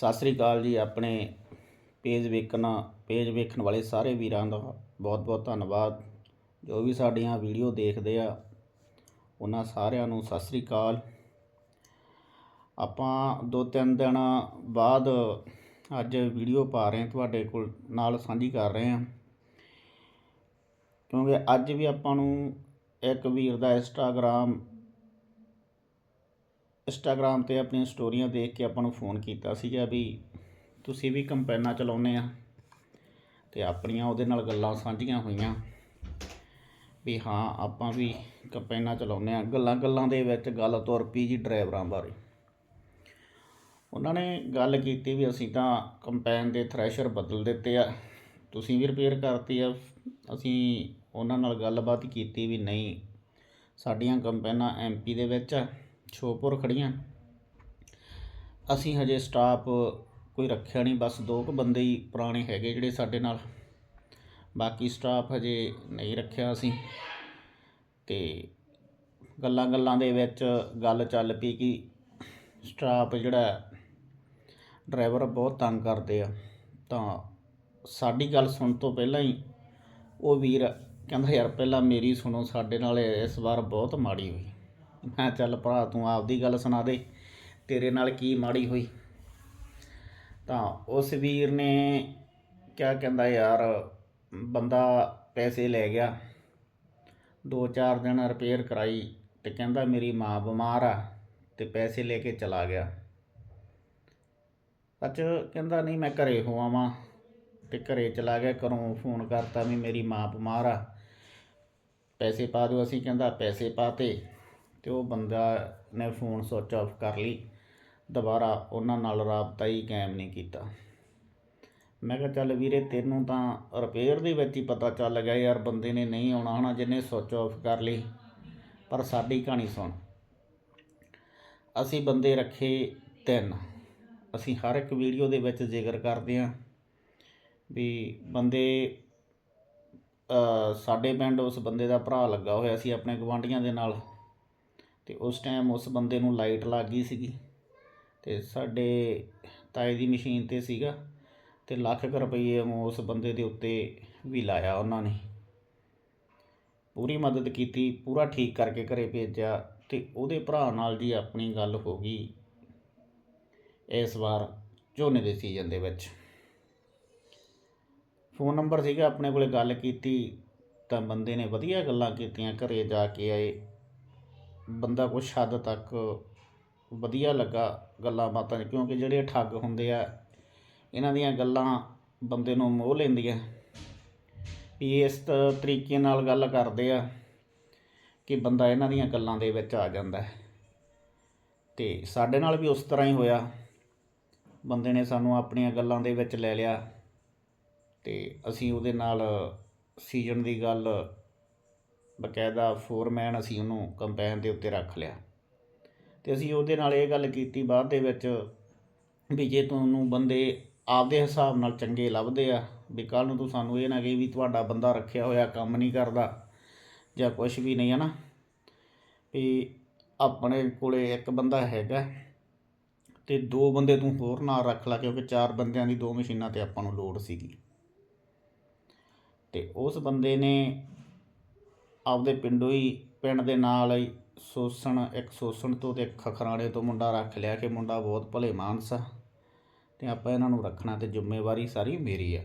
ਸਤਿ ਸ੍ਰੀ ਅਕਾਲ ਜੀ, ਆਪਣੇ ਪੇਜ ਵੇਖਣਾ ਪੇਜ ਵੇਖਣ ਵਾਲੇ ਸਾਰੇ ਵੀਰਾਂ ਦਾ ਬਹੁਤ ਬਹੁਤ ਧੰਨਵਾਦ। ਜੋ ਵੀ ਸਾਡੀਆਂ ਵੀਡੀਓ ਦੇਖਦੇ ਆ, ਉਹਨਾਂ ਸਾਰਿਆਂ ਨੂੰ ਸਤਿ ਸ੍ਰੀ ਅਕਾਲ। ਆਪਾਂ ਦੋ ਤਿੰਨ ਦਿਨ ਬਾਅਦ ਅੱਜ ਵੀਡੀਓ ਪਾ ਰਹੇ ਹਾਂ, ਤੁਹਾਡੇ ਕੋਲ ਨਾਲ ਸਾਂਝੀ ਕਰ ਰਹੇ ਹਾਂ। ਕਿਉਂਕਿ ਅੱਜ ਵੀ ਆਪਾਂ ਨੂੰ ਇੱਕ ਵੀਰ ਦਾ ਇੰਸਟਾਗ੍ਰਾਮ ਇੰਸਟਾਗ੍ਰਾਮ ਤੇ ਆਪਣੀਆਂ ਸਟੋਰੀਆਂ ਦੇਖ ਕੇ ਆਪਾਂ ਨੂੰ ਫੋਨ ਕੀਤਾ ਸੀਗਾ ਵੀ ਤੁਸੀਂ ਵੀ ਕੰਪੈਨਾਂ ਚਲਾਉਂਦੇ ਆ ਤੇ ਆਪਣੀਆਂ ਉਹਦੇ ਨਾਲ ਗੱਲਾਂ ਸਾਂਝੀਆਂ ਹੋਈਆਂ ਵੀ ਹਾਂ, ਆਪਾਂ ਵੀ ਕੰਪੈਨਾਂ ਚਲਾਉਂਦੇ ਆ। ਗੱਲਾਂ ਗੱਲਾਂ ਦੇ ਵਿੱਚ ਗੱਲ ਤੁਰ ਪਈ ਜੀ ਡਰਾਈਵਰਾਂ ਬਾਰੇ। ਉਹਨਾਂ ਨੇ ਗੱਲ ਕੀਤੀ ਵੀ ਅਸੀਂ ਤਾਂ ਕੰਪੈਨ ਦੇ ਥ੍ਰੈਸ਼ਰ ਬਦਲ ਦਿੱਤੇ ਆ। ਤੁਸੀਂ ਵੀ ਰਿਪੇਅਰ ਕਰਤੀ ਆ। ਅਸੀਂ ਉਹਨਾਂ ਨਾਲ ਗੱਲਬਾਤ ਕੀਤੀ ਵੀ ਨਹੀਂ, ਸਾਡੀਆਂ ਕੰਪੈਨਾਂ ਐਮਪੀ ਦੇ ਵਿੱਚ ਆ। ਸ਼ੋਪੁਰ ਖੜੀਆਂ ਅਸੀਂ ਹਜੇ ਸਟਾਫ ਕੋਈ ਰੱਖਿਆ ਨਹੀਂ, ਬਸ ਦੋ ਕੁ ਬੰਦੇ ਹੀ ਪੁਰਾਣੇ ਹੈਗੇ ਜਿਹੜੇ ਸਾਡੇ ਨਾਲ। ਬਾਕੀ ਸਟਾਫ ਹਜੇ ਨਹੀਂ ਰੱਖਿਆ ਅਸੀਂ। ਤੇ ਗੱਲਾਂ ਗੱਲਾਂ ਦੇ ਵਿੱਚ ਗੱਲ ਚੱਲ ਪਈ ਕਿ ਸਟਾਫ ਜਿਹੜਾ ਡਰਾਈਵਰ ਬਹੁਤ ਤੰਗ ਕਰਦੇ ਆ। ਤਾਂ ਸਾਡੀ ਗੱਲ ਸੁਣ ਤੋਂ ਪਹਿਲਾਂ ਹੀ ਉਹ ਵੀਰ ਕਹਿੰਦਾ, ਯਾਰ, ਪਹਿਲਾਂ ਮੇਰੀ ਸੁਣੋ, ਸਾਡੇ ਨਾਲ ਇਸ ਵਾਰ ਬਹੁਤ ਮਾੜੀ ਹੋਈ। ਮੈਂ ਚੱਲ ਭਰਾ ਤੂੰ ਆਪਦੀ ਗੱਲ ਸੁਣਾ ਦੇ, ਤੇਰੇ ਨਾਲ ਕੀ ਮਾੜੀ ਹੋਈ? ਤਾਂ ਉਸ ਵੀਰ ਨੇ ਕਿਆ ਕਹਿੰਦਾ ਯਾਰ, ਬੰਦਾ ਪੈਸੇ ਲੈ ਗਿਆ ਦੋ ਚਾਰ ਦਿਨ ਰਿਪੇਅਰ ਕਰਾਈ ਤੇ ਕਹਿੰਦਾ ਮੇਰੀ ਮਾਂ ਬਿਮਾਰ ਆ ਤੇ ਪੈਸੇ ਲੈ ਕੇ ਚਲਾ ਗਿਆ। ਅੱਜ ਕਹਿੰਦਾ ਨਹੀਂ, ਮੈਂ ਘਰੇ ਹੋਵਾਂ ਤੇ ਘਰੇ ਚਲਾ ਗਿਆ, ਘਰੋਂ ਫੋਨ ਕਰਤਾ ਵੀ ਮੇਰੀ ਮਾਂ ਬਿਮਾਰ ਆ, ਪੈਸੇ ਪਾ ਦਿਓ। ਅਸੀਂ ਕਹਿੰਦਾ ਪੈਸੇ ਪਾਤੇ ਅਤੇ ਉਹ ਬੰਦਾ ਨੇ ਫੋਨ ਸੁੱਚ ਆਫ ਕਰ ਲਈ। ਦੁਬਾਰਾ ਉਹਨਾਂ ਨਾਲ ਰਾਬਤਾ ਹੀ ਕਾਇਮ ਨਹੀਂ ਕੀਤਾ। ਮੈਂ ਕਿਹਾ, ਚੱਲ ਵੀਰੇ, ਤੈਨੂੰ ਤਾਂ ਰਿਪੇਅਰ ਦੇ ਵਿੱਚ ਹੀ ਪਤਾ ਚੱਲ ਗਿਆ ਯਾਰ, ਬੰਦੇ ਨੇ ਨਹੀਂ ਆਉਣਾ ਹਨਾ, ਜਿਹਨੇ ਸੁੱਚ ਆਫ ਕਰ ਲਈ। ਪਰ ਸਾਡੀ ਕਹਾਣੀ ਸੁਣ। ਅਸੀਂ ਬੰਦੇ ਰੱਖੇ ਤਿੰਨ। ਅਸੀਂ ਹਰ ਇੱਕ ਵੀਡੀਓ ਦੇ ਵਿੱਚ ਜ਼ਿਕਰ ਕਰਦੇ ਹਾਂ ਵੀ ਬੰਦੇ ਸਾਡੇ ਪਿੰਡ ਉਸ ਬੰਦੇ ਦਾ ਭਰਾ ਲੱਗਾ ਹੋਇਆ ਸੀ ਆਪਣੇ ਗਵਾਂਢੀਆਂ ਦੇ ਨਾਲ। ਅਤੇ ਉਸ ਟਾਈਮ ਉਸ ਬੰਦੇ ਨੂੰ ਲਾਈਟ ਲੱਗ ਗਈ ਸੀਗੀ ਅਤੇ ਸਾਡੇ ਤਾਏ ਦੀ ਮਸ਼ੀਨ ਤੇ ਸੀਗਾ ਅਤੇ ਲੱਖ ਕੁ ਰੁਪਈਏ ਉਸ ਬੰਦੇ ਦੇ ਉੱਤੇ ਵੀ ਲਾਇਆ ਉਹਨਾਂ ਨੇ। ਪੂਰੀ ਮਦਦ ਕੀਤੀ, ਪੂਰਾ ਠੀਕ ਕਰਕੇ ਘਰ ਭੇਜਿਆ ਅਤੇ ਉਹਦੇ ਭਰਾ ਨਾਲ ਜੀ ਆਪਣੀ ਗੱਲ ਹੋ ਗਈ ਇਸ ਵਾਰ ਝੋਨੇ ਦੇ ਸੀਜ਼ਨ ਦੇ ਵਿੱਚ। ਫੋਨ ਨੰਬਰ ਸੀਗਾ, ਆਪਣੇ ਕੋਲੇ ਗੱਲ ਕੀਤੀ ਤਾਂ ਬੰਦੇ ਨੇ ਵਧੀਆ ਗੱਲਾਂ ਕੀਤੀਆਂ, ਘਰੇ ਜਾ ਕੇ ਆਏ। ਬੰਦਾ ਕੁਛ ਹੱਦ ਤੱਕ ਵਧੀਆ ਲੱਗਾ ਗੱਲਾਂ ਬਾਤਾਂ 'ਚ, ਕਿਉਂਕਿ ਜਿਹੜੇ ਠੱਗ ਹੁੰਦੇ ਆ, ਇਹਨਾਂ ਦੀਆਂ ਗੱਲਾਂ ਬੰਦੇ ਨੂੰ ਮੋਹ ਲੈਂਦੀਆਂ। ਵੀ ਇਸ ਤਰੀਕੇ ਨਾਲ ਗੱਲ ਕਰਦੇ ਆ ਕਿ ਬੰਦਾ ਇਹਨਾਂ ਦੀਆਂ ਗੱਲਾਂ ਦੇ ਵਿੱਚ ਆ ਜਾਂਦਾ ਹੈ। ਤੇ ਸਾਡੇ ਨਾਲ ਵੀ ਉਸ ਤਰ੍ਹਾਂ ਹੀ ਹੋਇਆ। ਬੰਦੇ ਨੇ ਸਾਨੂੰ ਆਪਣੀਆਂ ਗੱਲਾਂ ਦੇ ਵਿੱਚ ਲੈ ਲਿਆ ਤੇ ਅਸੀਂ ਉਹਦੇ ਨਾਲ ਸੀਜ਼ਨ ਦੀ ਗੱਲ ਬਕਾਇਦਾ ਫੋਰਮੈਨ ਅਸੀਂ ਉਹਨੂੰ ਕੰਪੈਨ ਦੇ ਉੱਤੇ ਰੱਖ ਲਿਆ। ਤੇ ਅਸੀਂ ਉਹਦੇ ਨਾਲ ਇਹ ਗੱਲ ਕੀਤੀ ਬਾਅਦ ਦੇ ਵਿੱਚ ਵੀ ਜੇ ਤੁਹਾਨੂੰ ਬੰਦੇ ਆਪਦੇ ਹਿਸਾਬ ਨਾਲ ਚੰਗੇ ਲੱਭਦੇ ਆ, ਵੀ ਕੱਲ ਨੂੰ ਤੂੰ ਸਾਨੂੰ ਇਹ ਨਾ ਕਹੀ ਵੀ ਤੁਹਾਡਾ ਬੰਦਾ ਰੱਖਿਆ ਹੋਇਆ ਕੰਮ ਨਹੀਂ ਕਰਦਾ ਜਾਂ ਕੁਝ ਵੀ ਨਹੀਂ, ਹੈ ਨਾ? ਵੀ ਆਪਣੇ ਕੋਲੇ ਇੱਕ ਬੰਦਾ ਹੈਗਾ ਤੇ ਦੋ ਬੰਦੇ ਤੂੰ ਹੋਰ ਨਾਲ ਰੱਖ ਲੈ, ਕਿਉਂਕਿ ਚਾਰ ਬੰਦਿਆਂ ਦੀ ਦੋ ਮਸ਼ੀਨਾਂ ਤੇ ਆਪਾਂ ਨੂੰ ਲੋੜ ਸੀਗੀ। ਤੇ ਉਸ ਬੰਦੇ ਨੇ ਆਪਦੇ ਪਿੰਡੋਂ ਹੀ, ਪਿੰਡ ਦੇ ਨਾਲ ਹੀ ਸੋਸਣ, ਇੱਕ ਸੋਸਣ ਤੋਂ ਤੇ ਇੱਕ ਖਖਰਾਣੇ ਤੋਂ ਮੁੰਡਾ ਰੱਖ ਲਿਆ ਕਿ ਮੁੰਡਾ ਬਹੁਤ ਭਲੇ ਮਾਨਸ ਆ ਤੇ ਆਪਾਂ ਇਹਨਾਂ ਨੂੰ ਰੱਖਣਾ ਤੇ ਜ਼ਿੰਮੇਵਾਰੀ ਸਾਰੀ ਮੇਰੀ ਆ।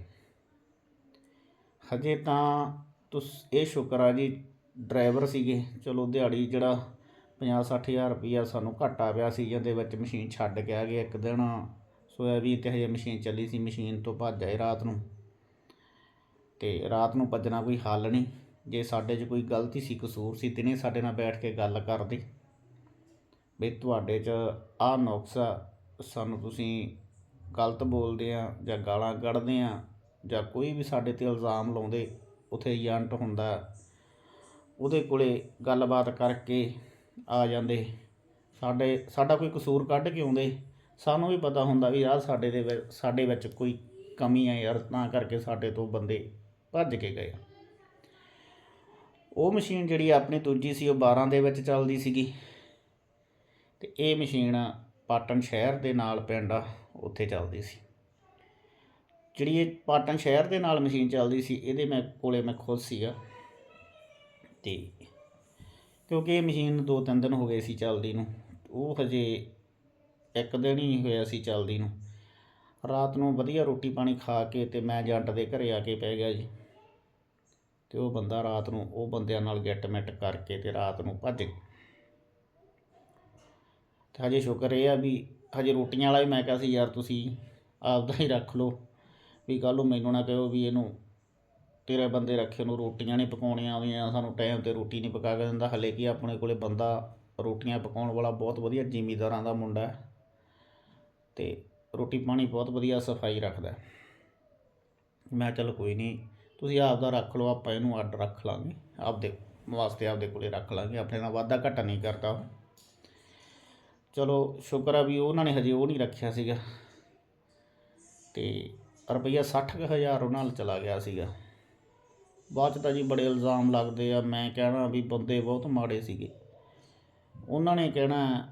ਹਜੇ ਤਾਂ ਤੁਸ, ਇਹ ਸ਼ੁਕਰ ਆ ਜੀ ਡਰਾਈਵਰ ਸੀਗੇ, ਚਲੋ ਦਿਹਾੜੀ ਜਿਹੜਾ 50 60000 ਰੁਪਈਆ ਸਾਨੂੰ ਘਾਟਾ ਪਿਆ ਸੀ ਜਿਹਦੇ ਵਿੱਚ ਮਸ਼ੀਨ ਛੱਡ ਕੇ ਆ ਗਏ ਇੱਕ ਦਿਨ। ਸੋਇਆਬੀਨ ਤੇ ਹਜੇ ਮਸ਼ੀਨ ਚੱਲੀ ਸੀ, ਮਸ਼ੀਨ ਤੋਂ ਭੱਜ ਆਏ ਰਾਤ ਨੂੰ। ਤੇ ਰਾਤ ਨੂੰ ਭੱਜਣਾ ਕੋਈ ਹੱਲ ਨਹੀਂ। ਜੇ ਸਾਡੇ 'ਚ ਕੋਈ ਗਲਤੀ ਸੀ, ਕਸੂਰ ਸੀ ਦਿਨੇ ਸਾਡੇ ਨਾਲ ਬੈਠ ਕੇ ਗੱਲ ਕਰਦੇ। ਵੀ ਤੁਹਾਡੇ 'ਚ ਆਹ ਨੁਕਸ ਆ, ਸਾਨੂੰ ਤੁਸੀਂ ਗਲਤ ਬੋਲਦੇ ਆ, ਜਾਂ ਗਾਲਾਂ ਕੱਢਦੇ ਆ, ਜਾਂ ਕੋਈ ਵੀ ਸਾਡੇ ਤੇ ਇਲਜ਼ਾਮ ਲਾਉਂਦੇ, ਉਥੇ ਏਜੰਟ ਹੁੰਦਾ, ਉਹਦੇ ਕੋਲੇ ਗੱਲਬਾਤ ਕਰਕੇ ਆ ਜਾਂਦੇ। ਸਾਡੇ, ਸਾਡਾ ਕੋਈ ਕਸੂਰ ਕੱਢ ਕੇ ਆਉਂਦੇ। ਸਾਨੂੰ ਵੀ ਪਤਾ ਹੁੰਦਾ ਵੀ ਆਹ ਸਾਡੇ ਦੇ ਸਾਡੇ ਵਿੱਚ ਕੋਈ ਕਮੀ ਹੈ ਯਾਰ, ਤਾਂ ਕਰਕੇ ਸਾਡੇ ਤੋਂ ਬੰਦੇ ਭੱਜ ਕੇ ਗਏ ਉਹ ਮਸ਼ੀਨ ਜਿਹੜੀ ਆਪਣੀ ਦੂਜੀ ਸੀ, ਉਹ 12 ਦੇ ਵਿੱਚ ਚੱਲਦੀ ਸੀਗੀ। ਤੇ ਇਹ ਮਸ਼ੀਨ ਪਾਟਨ ਸ਼ਹਿਰ ਦੇ ਨਾਲ ਪਿੰਡ ਆ, ਉੱਥੇ ਚੱਲਦੀ ਸੀ। ਜਿਹੜੀ ਇਹ ਪਾਟਨ ਸ਼ਹਿਰ ਦੇ ਨਾਲ ਮਸ਼ੀਨ ਚੱਲਦੀ ਸੀ, ਇਹਦੇ ਮੈਂ ਕੋਲੇ ਮੈਂ ਖੁਦ ਸੀਗਾ। ਤੇ ਕਿਉਂਕਿ ਇਹ ਮਸ਼ੀਨ ਦੋ ਤਿੰਨ ਦਿਨ ਹੋ ਗਏ ਸੀ ਚੱਲਦੀ ਨੂੰ, ਉਹ ਹਜੇ ਇੱਕ ਦਿਨ ਹੀ ਹੋਇਆ ਸੀ ਚੱਲਦੀ ਨੂੰ। ਰਾਤ ਨੂੰ ਵਧੀਆ ਰੋਟੀ ਪਾਣੀ ਖਾ ਕੇ ਤੇ ਮੈਂ ਜੰਟ ਦੇ ਘਰੇ ਆ ਕੇ ਪੈ ਗਿਆ ਜੀ। ਤੇ ਉਹ ਬੰਦਾ ਰਾਤ ਨੂੰ, ਉਹ ਬੰਦਿਆਂ ਨਾਲ ਗਿੱਟ ਮਿੱਟ ਕਰਕੇ ਤੇ ਰਾਤ ਨੂੰ ਭੱਜ ਗਿਆ ਤੇ ਹਜੇ ਸ਼ੁਕਰ ਇਹ ਆ ਵੀ ਹਜੇ ਰੋਟੀਆਂ ਵਾਲਾ ਵੀ ਮੈਂ ਕਿਹਾ ਸੀ, ਯਾਰ ਤੁਸੀਂ ਆਪਦਾ ਹੀ ਰੱਖ ਲਓ, ਵੀ ਕੱਲ੍ਹ ਨੂੰ ਮੈਨੂੰ ਨਾ ਕਹੋ ਵੀ ਇਹਨੂੰ ਤੇਰੇ ਬੰਦੇ ਰੱਖੇ ਨੂੰ ਰੋਟੀਆਂ ਨਹੀਂ ਪਕਾਉਣੀਆਂ ਆਉਂਦੀਆਂ, ਸਾਨੂੰ ਟਾਈਮ ਤੇ ਰੋਟੀ ਨਹੀਂ ਪਕਾ ਕੇ ਦਿੰਦਾ। ਹਲੇ ਕੀ ਆਪਣੇ ਕੋਲੇ ਬੰਦਾ ਰੋਟੀਆਂ ਪਕਾਉਣ ਵਾਲਾ ਬਹੁਤ ਵਧੀਆ ਜ਼ਿਮੀਦਾਰਾਂ ਦਾ ਮੁੰਡਾ ਹੈ ਤੇ ਰੋਟੀ ਪਾਣੀ ਬਹੁਤ ਵਧੀਆ ਸਫ਼ਾਈ ਰੱਖਦਾ ਮੈਂ ਚਲ ਕੋਈ ਨਹੀਂ ਤੁਸੀਂ ਆਪ ਦਾ ਰੱਖ ਲਓ, ਆਪਾਂ ਇਹਨੂੰ ਅੱਡ ਰੱਖ ਲਾਂਗੇ। ਆਪਦੇ ਵਾਸਤੇ ਆਪਦੇ ਕੋਲੇ ਰੱਖ ਲਾਂਗੇ। ਆਪਣੇ ਨਾਲ ਵਾਧਾ ਘਟਾ ਨਹੀਂ ਕਰਦਾ ਚਲੋ, ਸ਼ੁਕਰ ਆ ਵੀ ਉਹਨਾਂ ਨੇ ਹਜੇ ਉਹ ਨਹੀਂ ਰੱਖਿਆ ਸੀਗਾ। ਤੇ ਰੁਪਈਆ 60000 ਉਹਨਾਂ ਨਾਲ ਚਲਾ ਗਿਆ ਸੀਗਾ। ਬਾਅਦ 'ਚ ਤਾਂ ਜੀ ਬੜੇ ਇਲਜ਼ਾਮ ਲੱਗਦੇ ਆ। ਮੈਂ ਕਹਿਣਾ ਵੀ ਬੰਦੇ ਬਹੁਤ ਮਾੜੇ ਸੀਗੇ। ਉਹਨਾਂ ਨੇ ਕਹਿਣਾ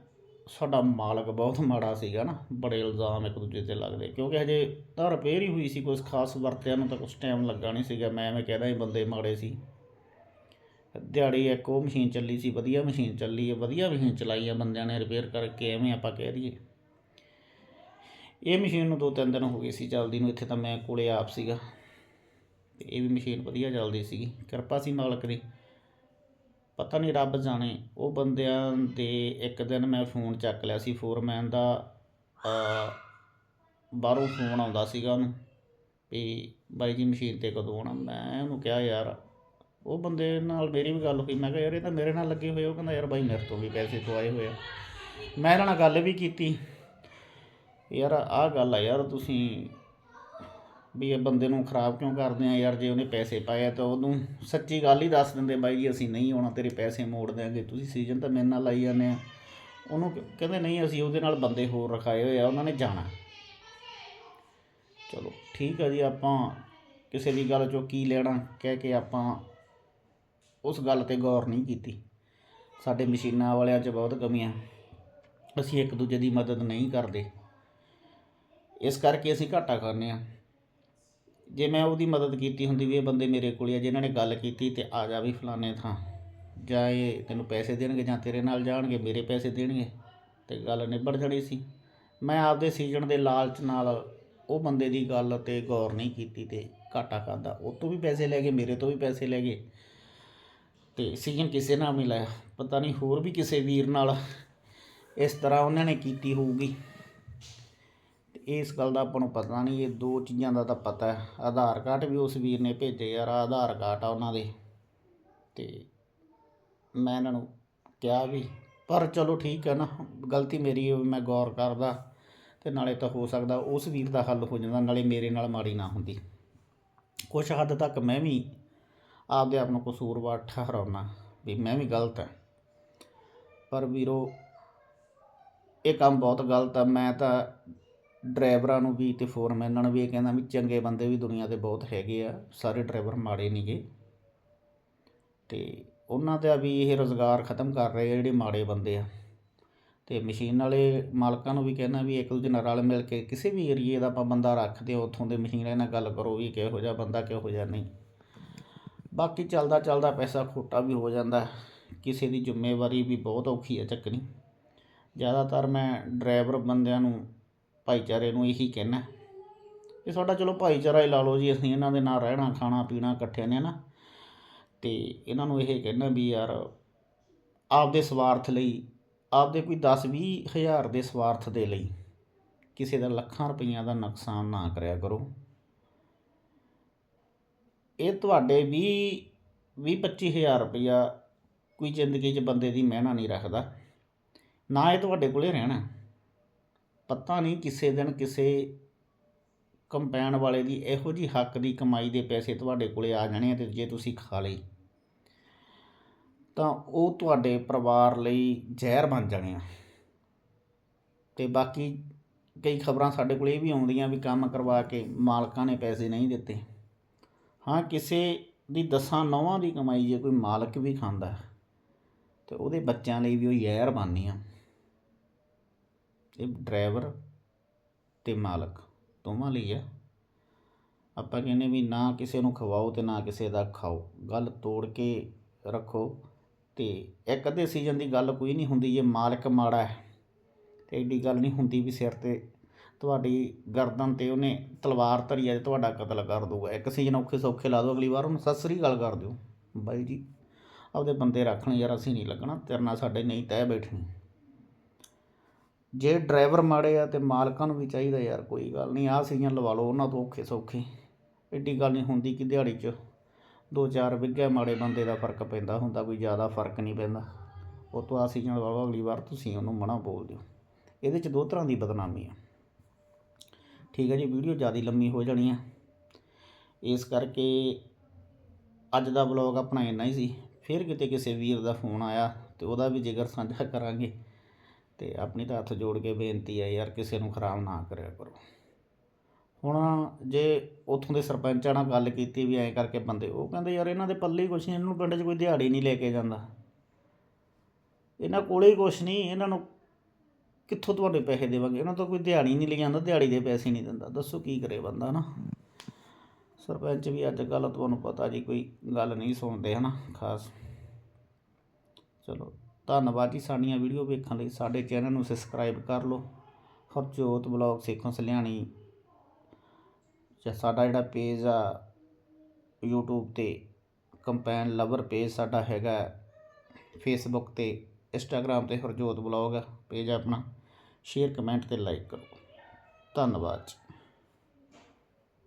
ਸਾਡਾ ਮਾਲਕ ਬਹੁਤ ਮਾੜਾ ਸੀਗਾ ਨਾ, ਬੜੇ ਇਲਜ਼ਾਮ ਇੱਕ ਦੂਜੇ ਤੇ ਲੱਗਦੇ। ਕਿਉਂਕਿ ਹਜੇ ਤਾਂ ਰਿਪੇਅਰ ਹੀ ਹੋਈ ਸੀ ਕੁਝ ਖਾਸ ਵਰਤਿਆਂ ਨੂੰ ਤਾਂ ਕੁਝ ਟਾਈਮ ਲੱਗਾ ਨਹੀਂ ਸੀਗਾ। ਮੈਂ ਐਵੇਂ ਕਹਿਦਾ ਇਹ ਬੰਦੇ ਮਾੜੇ ਸੀ। ਦਿਹਾੜੀ ਇੱਕ ਉਹ ਮਸ਼ੀਨ ਚੱਲੀ ਸੀ, ਵਧੀਆ ਮਸ਼ੀਨ ਚੱਲੀ ਹੈ, ਵਧੀਆ ਮਸ਼ੀਨ ਚਲਾਈ ਹੈ ਬੰਦਿਆਂ ਨੇ ਰਿਪੇਅਰ ਕਰਕੇ, ਐਵੇਂ ਆਪਾਂ ਕਹਿ ਦਈਏ। ਇਹ ਮਸ਼ੀਨ ਨੂੰ ਦੋ ਤਿੰਨ ਦਿਨ ਹੋ ਗਏ ਸੀ ਚੱਲਦੀ ਨੂੰ, ਇੱਥੇ ਤਾਂ ਮੈਂ ਕੋਲੇ ਆਪ ਸੀਗਾ। ਤੇ ਇਹ ਵੀ ਮਸ਼ੀਨ ਵਧੀਆ ਚੱਲਦੀ ਸੀਗੀ। ਕਿਰਪਾ ਸੀ ਮਾਲਕ ਦੀ। ਪਤਾ ਨਹੀਂ ਰੱਬ ਜਾਣੇ, ਉਹ ਬੰਦਿਆਂ ਦੇ ਇੱਕ ਦਿਨ ਮੈਂ ਫੋਨ ਚੱਕ ਲਿਆ ਸੀ ਫੋਰਮੈਨ ਦਾ ਬਾਹਰੋਂ ਫੋਨ ਆਉਂਦਾ ਸੀਗਾ ਉਹਨੂੰ ਵੀ ਬਾਈ ਜੀ ਮਸ਼ੀਨ ਤੇ ਕਦੋਂ ਆਉਣਾ? ਮੈਂ ਉਹਨੂੰ ਕਿਹਾ ਯਾਰ, ਉਹ ਬੰਦੇ ਨਾਲ ਮੇਰੀ ਵੀ ਗੱਲ ਹੋਈ, ਮੈਂ ਕਿਹਾ ਯਾਰ ਇਹ ਤਾਂ ਮੇਰੇ ਨਾਲ ਲੱਗੇ ਹੋਏ ਉਹ ਕਹਿੰਦਾ ਯਾਰ ਬਾਈ ਮੇਰੇ ਤੋਂ ਵੀ ਪੈਸੇ ਪਵਾਏ ਹੋਏ ਆ। ਮੈਂ ਇਹਨਾਂ ਨਾਲ ਗੱਲ ਵੀ ਕੀਤੀ, ਯਾਰ ਆਹ ਗੱਲ ਆ ਯਾਰ ਤੁਸੀਂ ਵੀ ਇਹ ਬੰਦੇ ਨੂੰ ਖਰਾਬ ਕਿਉਂ ਕਰਦੇ ਆ ਯਾਰ, ਜੇ ਉਹਨੇ ਪੈਸੇ ਪਾਏ ਤਾਂ ਉਹਨੂੰ ਸੱਚੀ ਗੱਲ ਹੀ ਦੱਸ ਦਿੰਦੇ ਬਾਈ ਜੀ ਅਸੀਂ ਨਹੀਂ ਆਉਣਾ, ਤੇਰੇ ਪੈਸੇ ਮੋੜ ਦਿਆਂਗੇ, ਤੁਸੀਂ ਸੀਜ਼ਨ ਤਾਂ ਮੇਰੇ ਨਾਲ ਲਾਈ ਜਾਂਦੇ ਆ। ਉਹਨੂੰ ਕਹਿੰਦੇ ਨਹੀਂ, ਅਸੀਂ ਉਹਦੇ ਨਾਲ ਬੰਦੇ ਹੋਰ ਰਖਾਏ ਹੋਏ ਆ, ਉਹਨਾਂ ਨੇ ਜਾਣਾ। ਚਲੋ, ਠੀਕ ਆ ਜੀ, ਆਪਾਂ ਕਿਸੇ ਦੀ ਗੱਲ ਚੋਂ ਕੀ ਲੈਣਾ, ਕਹਿ ਕੇ ਆਪਾਂ ਉਸ ਗੱਲ ਤੇ ਗੌਰ ਨਹੀਂ ਕੀਤੀ। ਸਾਡੇ ਮਸ਼ੀਨਾਂ ਵਾਲਿਆਂ 'ਚ ਬਹੁਤ ਕਮੀਆਂ। ਅਸੀਂ ਇੱਕ ਦੂਜੇ ਦੀ ਮਦਦ ਨਹੀਂ ਕਰਦੇ। ਇਸ ਕਰਕੇ ਅਸੀਂ ਘਾਟਾ ਖਾਂਦੇ ਆ। ਜੇ ਮੈਂ ਉਹਦੀ ਮਦਦ ਕੀਤੀ ਹੁੰਦੀ ਵੀ ਇਹ ਬੰਦੇ ਮੇਰੇ ਕੋਲ ਆ ਜਿਨ੍ਹਾਂ ਨੇ ਗੱਲ ਕੀਤੀ ਤੇ ਆ ਜਾ ਵੀ ਫਲਾਣੇ ਥਾਂ। ਜਾਂ ਇਹ ਤੈਨੂੰ ਪੈਸੇ ਦੇਣਗੇ ਜਾਂ ਤੇਰੇ ਨਾਲ ਜਾਣਗੇ, ਮੇਰੇ ਪੈਸੇ ਦੇਣਗੇ ਤੇ ਗੱਲ ਨਿਬੜ ਜਾਣੀ ਸੀ। ਮੈਂ ਆਪਦੇ ਸੀਜ਼ਨ ਦੇ ਲਾਲਚ ਨਾਲ ਉਹ ਬੰਦੇ ਦੀ ਗੱਲ ਤੇ ਗੌਰ ਨਹੀਂ ਕੀਤੀ ਤੇ ਘਾਟਾ ਖਾਦਾ ਉਹ ਤੋਂ ਵੀ ਪੈਸੇ ਲੈ ਗਏ, ਮੇਰੇ ਤੋਂ ਵੀ ਪੈਸੇ ਲੈ ਗਏ ਤੇ ਸੀਜ਼ਨ ਕਿਸੇ ਨਾਲ ਨਹੀਂ ਲਾਇਆ। ਪਤਾ ਨਹੀਂ ਹੋਰ ਵੀ ਕਿਸੇ ਵੀਰ ਨਾਲ ਇਸ ਤਰ੍ਹਾਂ ਉਹਨਾਂ ਨੇ ਕੀਤੀ ਹੋਊਗੀ। ਇਸ ਗੱਲ ਦਾ ਆਪਾਂ ਨੂੰ ਪਤਾ ਨਹੀਂ ਇਹ ਦੋ ਚੀਜ਼ਾਂ ਦਾ ਤਾਂ ਪਤਾ ਹੈ। ਆਧਾਰ ਕਾਰਡ ਵੀ ਉਸ ਵੀਰ ਨੇ ਭੇਜੇ ਯਾਰ ਆਧਾਰ ਕਾਰਡ ਆ ਉਹਨਾਂ ਦੇ। ਤੇ ਮੈਂ ਇਹਨਾਂ ਨੂੰ ਕਿਹਾ ਵੀ ਪਰ ਚਲੋ ਠੀਕ ਹੈ ਨਾ ਗਲਤੀ ਮੇਰੀ ਹੈ, ਮੈਂ ਗੌਰ ਕਰਦਾ ਤੇ ਨਾਲੇ ਤਾਂ ਹੋ ਸਕਦਾ ਉਸ ਵੀਰ ਦਾ ਹੱਲ ਹੋ ਜਾਂਦਾ ਨਾਲੇ ਮੇਰੇ ਨਾਲ ਮਾੜੀ ਨਾ ਹੁੰਦੀ। ਕੁਛ ਹੱਦ ਤੱਕ ਮੈਂ ਵੀ ਆਪਦੇ ਆਪ ਨੂੰ ਕਸੂਰਵਾਰ ਠਹਿਰਾਉਣਾ ਵੀ ਮੈਂ ਵੀ ਗਲਤ ਹਾਂ। ਪਰ ਵੀਰੋ ਇਹ ਕੰਮ ਬਹੁਤ ਗਲਤ ਆ ਮੈਂ ਤਾਂ ਡਰਾਈਵਰਾਂ ਨੂੰ ਵੀ ਅਤੇ ਫੋਰਮੈਨਾਂ ਨੂੰ ਵੀ ਇਹ ਕਹਿੰਦਾ ਵੀ ਚੰਗੇ ਬੰਦੇ ਵੀ ਦੁਨੀਆ ਤੇ ਬਹੁਤ ਹੈਗੇ ਆ, ਸਾਰੇ ਡਰਾਈਵਰ ਮਾੜੇ ਨਹੀਂ ਨਹੀਂਗੇ ਅਤੇ ਉਹਨਾਂ ਦਾ ਵੀ ਇਹ ਰੁਜ਼ਗਾਰ ਖਤਮ ਕਰ ਰਹੇ ਆ ਜਿਹੜੇ ਮਾੜੇ ਬੰਦੇ ਆ। ਅਤੇ ਮਸ਼ੀਨ ਵਾਲੇ ਮਾਲਕਾਂ ਨੂੰ ਵੀ ਕਹਿੰਦਾ ਵੀ ਇੱਕ ਦੂਜੇ ਨਾਲ ਰਲ ਮਿਲ ਕੇ ਕਿਸੇ ਵੀ ਏਰੀਏ ਦਾ ਆਪਾਂ ਬੰਦਾ ਰੱਖਦੇ ਹੋ ਉੱਥੋਂ ਦੇ ਮਸ਼ੀਨਾਂ ਨਾਲ ਗੱਲ ਕਰੋ ਵੀ ਕਿਹੋ ਜਿਹਾ ਬੰਦਾ, ਕਿਹੋ ਜਿਹਾ ਨਹੀਂ। ਬਾਕੀ ਚੱਲਦਾ ਚੱਲਦਾ ਪੈਸਾ ਖੋਟਾ ਵੀ ਹੋ ਜਾਂਦਾ, ਕਿਸੇ ਦੀ ਜ਼ਿੰਮੇਵਾਰੀ ਵੀ ਬਹੁਤ ਔਖੀ ਹੈ ਚੱਕਣੀ। ਜ਼ਿਆਦਾਤਰ ਮੈਂ ਡਰਾਈਵਰ ਬੰਦਿਆਂ ਨੂੰ ਭਾਈਚਾਰੇ ਨੂੰ ਇਹੀ ਕਹਿਣਾ ਇਹ ਸਾਡਾ ਚਲੋ ਭਾਈਚਾਰਾ ਹੀ ਲਾ ਲਓ ਜੀ, ਅਸੀਂ ਇਹਨਾਂ ਦੇ ਨਾਲ ਰਹਿਣਾ, ਖਾਣਾ, ਪੀਣਾ ਇਕੱਠੇ ਨੇ ਨਾ। ਤੇ ਇਹਨਾਂ ਨੂੰ ਇਹ ਕਹਿਣਾ ਵੀ ਯਾਰ ਆਪਦੇ ਸਵਾਰਥ ਲਈ, ਆਪਦੇ ਕੋਈ 10 20 ਹਜ਼ਾਰ ਦੇ ਸਵਾਰਥ ਦੇ ਲਈ ਕਿਸੇ ਦਾ ਲੱਖਾਂ ਰੁਪਈਆਂ ਦਾ ਨੁਕਸਾਨ ਨਾ ਕਰਿਆ ਕਰੋ। ਇਹ ਤੁਹਾਡੇ 20 ਵੀਹ 25 ਹਜ਼ਾਰ ਰੁਪਈਆ ਕੋਈ ਜ਼ਿੰਦਗੀ 'ਚ ਬੰਦੇ ਦੀ ਮਹਿਣਾ ਨਹੀਂ ਰੱਖਦਾ। ਨਾ ਇਹ ਤੁਹਾਡੇ ਕੋਲੇ ਰਹਿਣਾ। ਪਤਾ ਨਹੀਂ ਕਿਸੇ ਦਿਨ ਕਿਸੇ ਕੰਪੈਨ ਵਾਲੇ ਦੀ ਇਹੋ ਜੀ ਹੱਕ ਦੀ ਕਮਾਈ ਦੇ ਪੈਸੇ ਤੁਹਾਡੇ ਕੋਲੇ ਆ ਜਾਣੇ ਆ ਤੇ ਜੇ ਤੁਸੀਂ ਖਾ ਲਈ ਤਾਂ ਉਹ ਤੁਹਾਡੇ ਪਰਿਵਾਰ ਲਈ ਜ਼ਹਿਰ ਬਣ ਜਾਣੇ ਆ। ਤੇ ਬਾਕੀ ਕਈ ਖਬਰਾਂ ਸਾਡੇ ਕੋਲ ਇਹ ਵੀ ਆਉਂਦੀਆਂ ਵੀ ਕੰਮ ਕਰਵਾ ਕੇ ਮਾਲਕਾਂ ਨੇ ਪੈਸੇ ਨਹੀਂ ਦਿੱਤੇ। ਹਾਂ ਕਿਸੇ ਦੀ ਦਸਾਂ ਨੌਵਾਂ ਦੀ ਕਮਾਈ ਜੇ ਕੋਈ ਮਾਲਕ ਵੀ ਖਾਂਦਾ ਹੈ, ਤੇ ਉਹਦੇ ਬੱਚਿਆਂ ਲਈ ਵੀ ਉਹ ਜ਼ਹਿਰ ਬਣਨੀ ਆ। ਇਹ ਡਰਾਈਵਰ ਅਤੇ ਮਾਲਕ ਦੋਵਾਂ ਲਈ ਆ ਆਪਾਂ ਕਹਿੰਦੇ ਵੀ ਨਾ ਕਿਸੇ ਨੂੰ ਖਵਾਓ ਅਤੇ ਨਾ ਕਿਸੇ ਦਾ ਖਾਓ, ਗੱਲ ਤੋੜ ਕੇ ਰੱਖੋ ਅਤੇ ਇੱਕ ਅੱਧੇ ਸੀਜ਼ਨ ਦੀ ਗੱਲ ਕੋਈ ਨਹੀਂ ਹੁੰਦੀ, ਜੇ ਮਾਲਕ ਮਾੜਾ ਹੈ ਅਤੇ ਐਡੀ ਗੱਲ ਨਹੀਂ ਹੁੰਦੀ ਵੀ ਸਿਰ ਤੇ ਤੁਹਾਡੀ ਗਰਦਨ ਤੇ ਉਹਨੇ ਤਲਵਾਰ ਧਰੀ ਹੈ ਤੇ ਤੁਹਾਡਾ ਕਤਲ ਕਰ ਦੂਗਾ ਇੱਕ ਸੀਜ਼ਨ ਔਖੇ ਸੌਖੇ ਲਾ ਦਿਓ, ਅਗਲੀ ਵਾਰ ਉਹਨੂੰ ਸਤਿ ਸ੍ਰੀ ਅਕਾਲ ਕਰ ਦਿਓ। ਬਾਈ ਜੀ, ਆਪਦੇ ਬੰਦੇ ਰੱਖਣ ਯਾਰ, ਅਸੀਂ ਨਹੀਂ ਲੱਗਣਾ, ਤੇਰੇ ਨਾਲ ਸਾਡੇ ਨਹੀਂ ਤੈਅ ਬੈਠਣੀ। ਜੇ ਡਰਾਈਵਰ ਮਾੜੇ ਆ ਤੇ ਮਾਲਕਾਂ ਨੂੰ ਵੀ ਚਾਹੀਦਾ ਯਾਰ, ਕੋਈ ਗੱਲ ਨਹੀਂ, ਆਹ ਸੀਜ਼ਨ ਲਵਾ ਲਓ, ਉਹਨਾਂ ਤੋਂ ਔਖੇ ਸੌਖੇ। ਐਡੀ ਗੱਲ ਨਹੀਂ ਹੁੰਦੀ ਕਿ ਦਿਹਾੜੀ 'ਚ ਦੋ ਚਾਰ ਵਿੱਘੇ ਮਾੜੇ ਬੰਦੇ ਦਾ ਫ਼ਰਕ ਪੈਂਦਾ ਹੁੰਦਾ, ਕੋਈ ਜ਼ਿਆਦਾ ਫ਼ਰਕ ਨਹੀਂ ਪੈਂਦਾ। ਉਹ ਤੋਂ ਆਹ ਸੀਜ਼ਨ ਲਵਾ ਲਓ, ਅਗਲੀ ਵਾਰ ਤੁਸੀਂ ਉਹਨੂੰ ਮਨਾ ਬੋਲ ਦਿਓ। ਇਹਦੇ 'ਚ ਦੋ ਤਰ੍ਹਾਂ ਦੀ ਬਦਨਾਮੀ ਆ। ਠੀਕ ਹੈ ਜੀ, ਵੀਡੀਓ ਜ਼ਿਆਦਾ ਲੰਮੀ ਹੋ ਜਾਣੀ ਆ। ਇਸ ਕਰਕੇ ਅੱਜ ਦਾ ਵਲੌਗ ਆਪਣਾ ਇੰਨਾ ਹੀ ਸੀ। ਫਿਰ ਕਿਤੇ ਕਿਸੇ ਵੀਰ ਦਾ ਫੋਨ ਆਇਆ ਤੇ ਉਹਦਾ ਵੀ ਜ਼ਿਕਰ ਸਾਂਝਾ ਕਰਾਂਗੇ। ਤੇ ਆਪਣੀ ਤਾਂ ਹੱਥ ਜੋੜ ਕੇ ਬੇਨਤੀ ਹੈ ਯਾਰ ਕਿਸੇ ਨੂੰ ਖਰਾਬ ਨਾ ਕਰਿਆ ਕਰੋ। ਹੁਣ ਜੇ ਉਥੋਂ ਦੇ ਸਰਪੰਚਾਂ ਨਾਲ ਗੱਲ ਕੀਤੀ ਵੀ ਐਂ ਕਰਕੇ ਬੰਦੇ, ਉਹ ਕਹਿੰਦੇ ਯਾਰ ਇਹਨਾਂ ਦੇ ਪੱਲੇ ਹੀ ਕੁਛ ਨਹੀਂ, ਇਹਨਾਂ ਨੂੰ ਪਿੰਡ 'ਚ ਕੋਈ ਦਿਹਾੜੀ ਨਹੀਂ ਲੈ ਕੇ ਜਾਂਦਾ। ਇਹਨਾਂ ਕੋਲੇ ਹੀ ਕੁਛ ਨਹੀਂ, ਇਹਨਾਂ ਨੂੰ ਕਿੱਥੋਂ ਤੁਹਾਡੇ ਪੈਸੇ ਦੇਵਾਂਗੇ? ਇਹਨਾਂ ਤੋਂ ਕੋਈ ਦਿਹਾੜੀ ਨਹੀਂ ਲੈ ਜਾਂਦਾ, ਦਿਹਾੜੀ ਦੇ ਪੈਸੇ ਨਹੀਂ ਦਿੰਦਾ। ਦੱਸੋ ਕੀ ਕਰੇ ਬੰਦਾ ਨਾ ਸਰਪੰਚ ਵੀ ਅੱਜ ਕੱਲ੍ਹ ਤੁਹਾਨੂੰ ਪਤਾ ਜੀ ਕੋਈ ਗੱਲ ਨਹੀਂ ਸੁਣਦੇ ਹਨਾ, ਖਾਸ। ਚਲੋ। ਧੰਨਵਾਦ ਜੀ ਸਾਡੀਆਂ ਵੀਡੀਓ ਵੇਖਣ ਲਈ। ਸਾਡੇ ਚੈਨਲ ਨੂੰ ਸਬਸਕ੍ਰਾਈਬ ਕਰ ਲਓ। ਹਰਜੋਤ ਬਲੌਗ ਸੇਖੋਂ ਸਲਿਆਣੀ। ਜਾਂ ਸਾਡਾ ਜਿਹੜਾ ਪੇਜ ਆ, YouTube ਤੇ ਕੰਪੈਨ ਲਵਰ ਪੇਜ ਸਾਡਾ ਹੈਗਾ ਫੇਸਬੁੱਕ ਤੇ ਇੰਸਟਾਗ੍ਰam ਤੇ ਹਰਜੋਤ ਬਲੌਗ ਪੇਜ ਆਪਣਾ। ਸ਼ੇਅਰ, ਕਮੈਂਟ ਤੇ ਲਾਈਕ ਕਰੋ। ਧੰਨਵਾਦ ਜੀ।